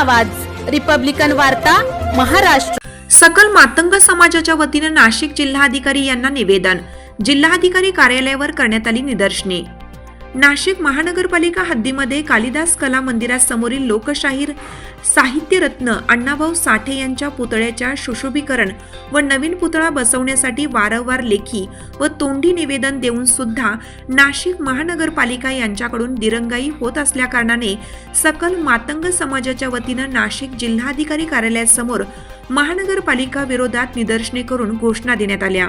आवाज. रिपब्लिकन वार्ता महाराष्ट्र. सकल मातंग समाजाच्या वतीनं नाशिक जिल्हाधिकारी यांना निवेदन. जिल्हाधिकारी कार्यालयावर करण्यात आली निदर्शने. नाशिक महानगरपालिका हद्दीमध्ये कालिदास कला मंदिरासमोरील लोकशाहीर साहित्यरत्न अण्णाभाऊ साठे यांच्या पुतळ्याच्या सुशोभीकरण व नवीन पुतळा बसवण्यासाठी वारंवार लेखी व तोंडी निवेदन देऊन सुद्धा नाशिक महानगरपालिका यांच्याकडून दिरंगाई होत असल्याकारणाने सकल मातंग समाजाच्या वतीनं नाशिक जिल्हाधिकारी कार्यालयासमोर महानगरपालिका विरोधात निदर्शने करून घोषणा देण्यात आल्या.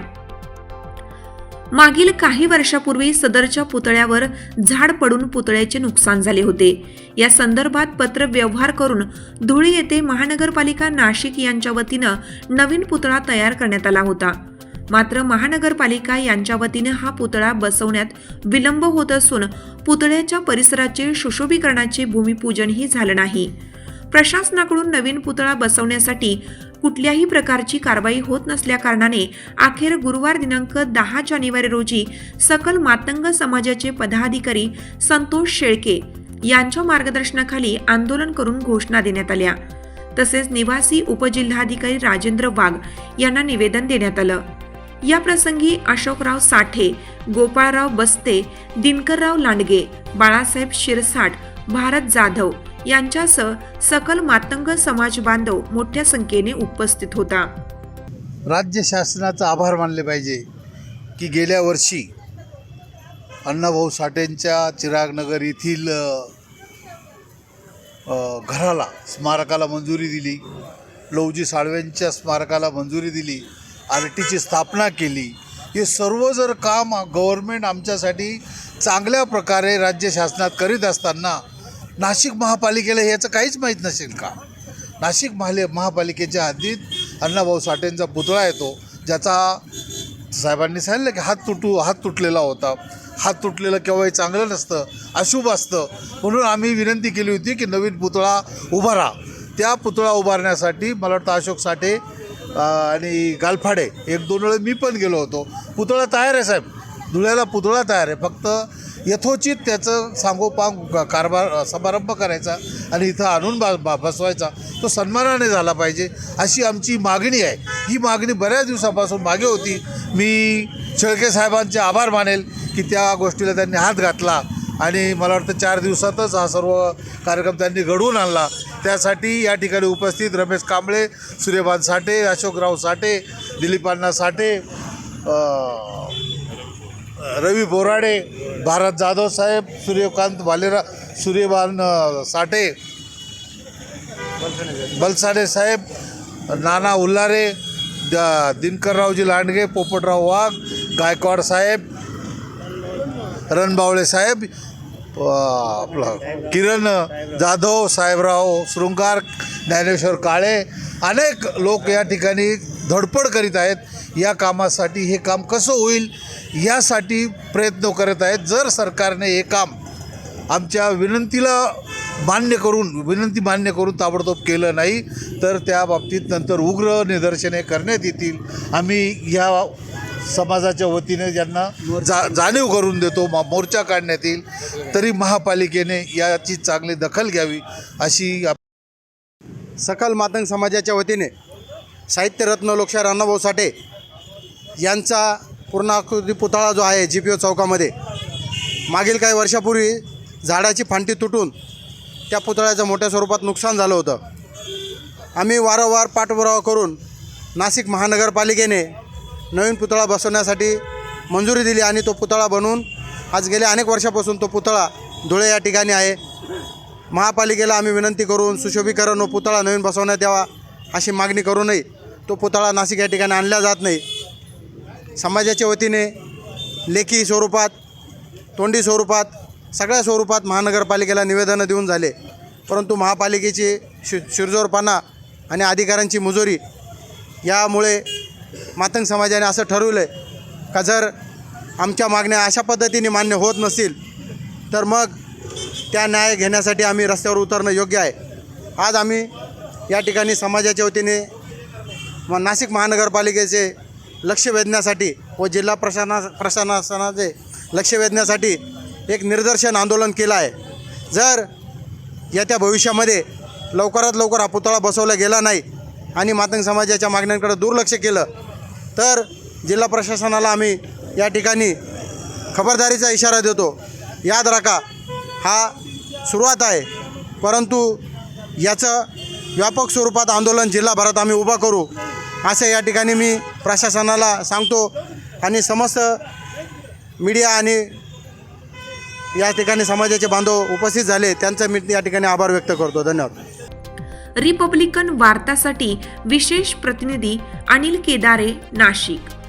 मागील काही वर्षापूर्वी सदरच्या पुतळ्यावर झाड पडून पुतळ्याचे नुकसान झाले होते. या संदर्भात पत्र व्यवहार करून धुळे येथे महानगरपालिका नाशिक यांच्या वतीनं नवीन पुतळा तयार करण्यात आला होता. मात्र महानगरपालिका यांच्या वतीनं हा पुतळा बसवण्यात विलंब होत असून पुतळ्याच्या परिसराचे सुशोभीकरणाचे भूमिपूजनही झालं नाही. प्रशासनाकडून नवीन पुतळा बसवण्यासाठी कुठल्याही प्रकारची कारवाई होत नसल्याकारणाने अखेर गुरुवार दिनांक दहा जानेवारी रोजी सकल मातंग समाजाचे पदाधिकारी संतोष शेळके यांच्या मार्गदर्शनाखाली आंदोलन करून घोषणा देण्यात आल्या. तसेच निवासी उपजिल्हाधिकारी राजेंद्र वाघ यांना निवेदन देण्यात आलं. या प्रसंगी अशोकराव साठे गोपाळराव बस्ते दिनकरराव लांडगे बाळासाहेब शिरसाट भारत जाधव यांच्यासह सकल मातंग समाज बांधव मोठ्या संख्येने उपस्थित होता. राज्य शासनाचा आभार मानले पाहिजे की गेल्या वर्षी अण्णाभाऊ साठेंच्या चिरागनगर येथील घराला स्मारकाला मंजुरी दिली. लवजी साळवेंच्या स्मारकाला मंजुरी दिली. आर टीची स्थापना केली. हे सर्व जर काम गव्हर्मेंट आमच्यासाठी चांगल्या प्रकारे राज्य शासनात करीत असताना नाशिक महापालिकेला याचं काहीच माहीत नसेल का? नाशिक महाले महापालिकेच्या हद्दीत अण्णाभाऊ साठेंचा पुतळा येतो ज्याचा साहेबांनी सांगितलं की हात तुटू हात तुटलेला होता. हात तुटलेलं केव्हाही चांगलं नसतं अशुभ असतं. म्हणून आम्ही विनंती केली होती की नवीन पुतळा उभारा त्या पुतळा उभारण्यासाठी मला वाटतं अशोक साठे आणि गालफाडे एक दोन वेळे मी पण गेलो होतो. पुतळा तयार आहे साहेब. धुळ्याला पुतळा तयार आहे. फक्त यथोचित त्याचं सांगोपांग कारभार समारंभ करायचा आणि इथं आणून बा बा बसवायचा. तो सन्मानाने झाला पाहिजे अशी आमची मागणी आहे. ही मागणी बऱ्याच दिवसापासून मागे होती. मी शेळके साहेबांचे आभार मानेल की त्या गोष्टीला त्यांनी हात घातला आणि मला वाटतं चार दिवसातच हा सर्व कार्यक्रम त्यांनी घडवून आणला. त्यासाठी या ठिकाणी उपस्थित रमेश कांबळे सूर्यभान साठे अशोकराव साठे दिलीपांना साठे रवी बोराडे भारत जाधव साहेब सूर्यकांत भालेरा सूर्यभान साठे बलसाडे साहेब नाना उल्हारे द- दिनकररावजी लांडगे पोपटराव वाघ गायकवाड साहेब रणबावळे साहेब आपलं किरण जाधव साहेबराव शृंगार ज्ञानेश्वर काळे अनेक लोक या ठिकाणी धडपड करीत आहेत. या कामासाठी हे काम कसं होईल? यासाठी प्रयत्न करत आहेत. जर सरकारने हे काम आमच्या विनंतीला मान्य करून विनंती मान्य करून ताबडतोब केलं नाही तर त्या बाबतीत नंतर उग्र निदर्शने करण्यात येतील. आम्ही या समाजाच्या वतीने ज्यांना जा जाणीव करून देतो मा मोर्चा काढण्यात येईल तरी महापालिकेने याची चांगली दखल घ्यावी अशी आप- सकल मातंग समाजाच्या वतीने साहित्यरत्न लोकशाहीर अण्णाभाऊ साठे यांचा पूर्णाकृती पुतळा जो आहे जी पी ओ चौकामध्ये मागील काही वर्षापूर्वी झाडाची फांटी तुटून त्या पुतळ्याचं मोठ्या स्वरूपात नुकसान झालं होतं. आम्ही वारंवार पाठपुरावा करून नाशिक महानगरपालिकेने नवीन पुतळा बसवण्यासाठी मंजुरी दिली आणि तो पुतळा बनवून आज गेल्या अनेक वर्षापासून तो पुतळा धुळे या ठिकाणी आहे. महापालिकेला आम्ही विनंती करून सुशोभीकरण व पुतळा नवीन बसवण्यात यावा अशी मागणी करूनही तो पुतळा नाशिक या ठिकाणी आणला जात नाही. समाजाच्या वतीने लेखी स्वरूपात तोंडी स्वरूपात सगळ्या स्वरूपात महानगरपालिकेला निवेदनं देऊन झाले. परंतु महापालिकेची शि शिरजोरपणा आणि अधिकाऱ्यांची मुजोरी यामुळे मातंग समाजाने असं ठरवलं आहे का जर आमच्या मागण्या अशा पद्धतीने मान्य होत नसतील तर मग त्या न्याय घेण्यासाठी आम्ही रस्त्यावर उतरणं योग्य आहे. आज आम्ही या ठिकाणी समाजाच्या वतीने नाशिक महानगरपालिकेचे लक्ष वेधण्यासाठी व जिल्हा प्रशासना प्रशासनाचे लक्ष वेधण्यासाठी एक निदर्शन आंदोलन केलं आहे. जर येत्या भविष्यामध्ये लवकरात लवकर हा पुतळा बसवला गेला नाही आणि मातंग समाजाच्या मागण्यांकडे दुर्लक्ष केलं तर जिल्हा प्रशासनाला आम्ही या ठिकाणी खबरदारीचा इशारा देतो. याद राखा हा सुरुवात आहे. परंतु याचं व्यापक स्वरूपात आंदोलन जिल्हाभरात आम्ही उभा करू. असं या ठिकाणी मी प्रशासनाला सांगतो आणि समस्त मीडिया आणि या ठिकाणी समाजाचे बांधव उपस्थित झाले त्यांचा मी या ठिकाणी आभार व्यक्त करतो. धन्यवाद. रिपब्लिकन वार्तासाठी विशेष प्रतिनिधी अनिल केदारे नाशिक.